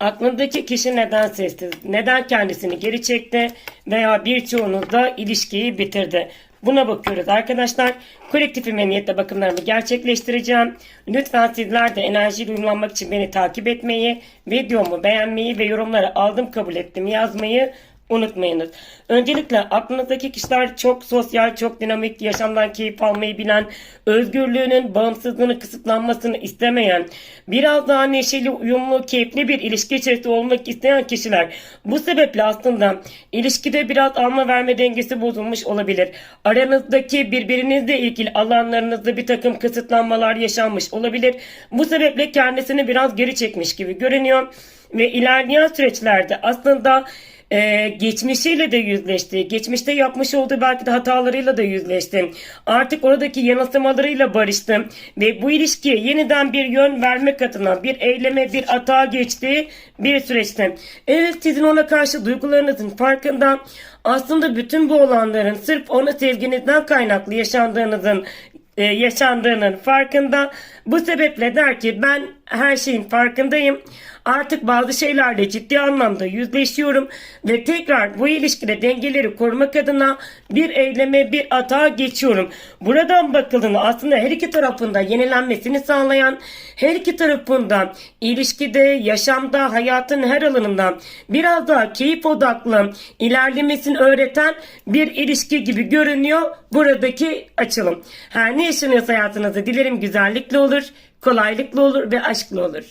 Aklındaki kişi neden sessiz, neden kendisini geri çekti veya birçoğunuzda ilişkiyi bitirdi. Buna bakıyoruz arkadaşlar. Kolektif emniyetle bakımlarımı gerçekleştireceğim. Lütfen sizler de enerjiyle uyumlanmak için beni takip etmeyi, videomu beğenmeyi ve yorumlara aldım kabul ettim yazmayı unutmayınız. Öncelikle aklınızdaki kişiler çok sosyal, çok dinamik, yaşamdan keyif almayı bilen, özgürlüğünün, bağımsızlığının kısıtlanmasını istemeyen, biraz daha neşeli, uyumlu, keyifli bir ilişki içerisinde olmak isteyen kişiler. Bu sebeple aslında ilişkide biraz alma verme dengesi bozulmuş olabilir. Aranızdaki birbirinizle ilgili alanlarınızda bir takım kısıtlanmalar yaşanmış olabilir. Bu sebeple kendisini biraz geri çekmiş gibi görünüyor. Ve ilerleyen süreçlerde aslında ee, geçmişiyle de yüzleşti. Geçmişte yapmış olduğu belki de hatalarıyla da yüzleşti. Artık oradaki yanılsamalarıyla barıştı. Ve bu ilişkiye yeniden bir yön vermek adına bir eyleme, bir atağa geçtiği bir süreçte. Evet sizin ona karşı duygularınızın farkında. Aslında bütün bu olanların sırf ona sevginizden kaynaklı yaşandığınızın e, yaşandığının farkında. Bu sebeple der ki ben her şeyin farkındayım. Artık bazı şeylerle ciddi anlamda yüzleşiyorum ve tekrar bu ilişkide dengeleri korumak adına bir eyleme bir atağa geçiyorum. Buradan bakıldığında aslında her iki tarafında yenilenmesini sağlayan her iki tarafından ilişkide, yaşamda, hayatın her alanından biraz daha keyif odaklı ilerlemesini öğreten bir ilişki gibi görünüyor buradaki açılım. Her ne yaşanıyorsa hayatınızda dilerim güzellikle olur, kolaylıkla olur ve aşkla olur.